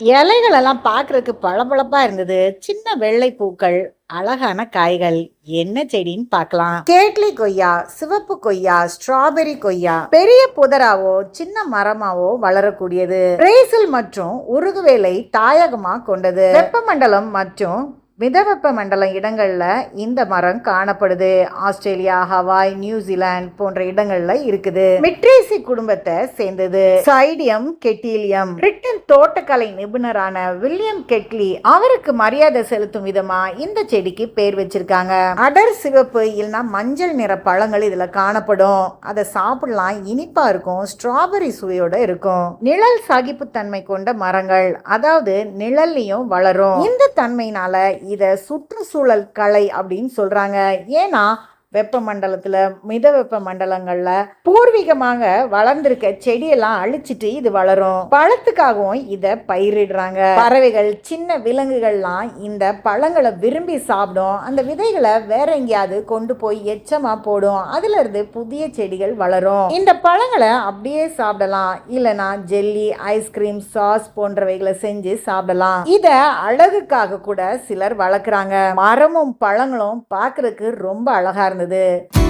இலைகள் எல்லாம் பார்க்கறதுக்கு பளபளப்பா இருந்தது. சின்ன வெள்ளை பூக்கள் அழகான காய்கள். என்ன செடின்னு பார்க்கலாம். கேட்லி கொய்யா சிவப்பு கொய்யா ஸ்ட்ராபெரி கொய்யா பெரிய புதராவோ சின்ன மரமாவோ வளரக்கூடியது. பிரேசில் மற்றும் உருகுவேலை தாயகமா கொண்டது. வெப்பமண்டலம் மற்றும் மிதவெப்ப மண்டல இடங்கள்ல இந்த மரம் காணப்படுது. ஆஸ்திரேலியா ஹவாய் நியூசிலாந்து போன்ற இடங்கள்ல இருக்குது. மிட்ரேசி குடும்பத்தை சேர்ந்தது. சைடியம் கெட்டிலியம். பிரிட்டன் தோட்டக்கலை நிபுணரான வில்லியம் கெட்லி அவருக்கு மரியாதை செலுத்தும் விதமா இந்த செடிக்கு பேர் வச்சிருக்காங்க. அடர் சிவப்பு இல்லைன்னா மஞ்சள் நிற பழங்கள் இதுல காணப்படும். அதை சாப்பிடலாம். இனிப்பா இருக்கும். ஸ்ட்ராபெரி சுவையோட இருக்கும். நிழல் சகிப்புத்தன்மை கொண்ட மரங்கள் அதாவது நிழல்லையும் வளரும். இந்த தன்மையினால இதை சுற்றுச்சூழல் கலை அப்படின்னு சொல்கிறாங்க ஏன்னா வெப்பமண்டலத்துல மித வெப்ப மண்டலங்கள்ல பூர்வீகமாக வளர்ந்திருக்க செடியெல்லாம் அழிச்சிட்டு இது வளரும். பழத்துக்காகவும் இத பயிரிடுறாங்க. பறவைகள் சின்ன விலங்குகள்லாம் இந்த பழங்களை விரும்பி சாப்பிடும். அந்த விதைகளை வேற எங்கேயாவது கொண்டு போய் எச்சமா போடும். அதுல இருந்து புதிய செடிகள் வளரும். இந்த பழங்களை அப்படியே சாப்பிடலாம். இல்லைனா ஜெல்லி ஐஸ்கிரீம் சாஸ் போன்றவைகளை செஞ்சு சாப்பிடலாம். இத அழகுக்காக கூட சிலர் வளர்க்குறாங்க. மரமும் பழங்களும் பார்க்கறதுக்கு ரொம்ப அழகா இருந்தது 对。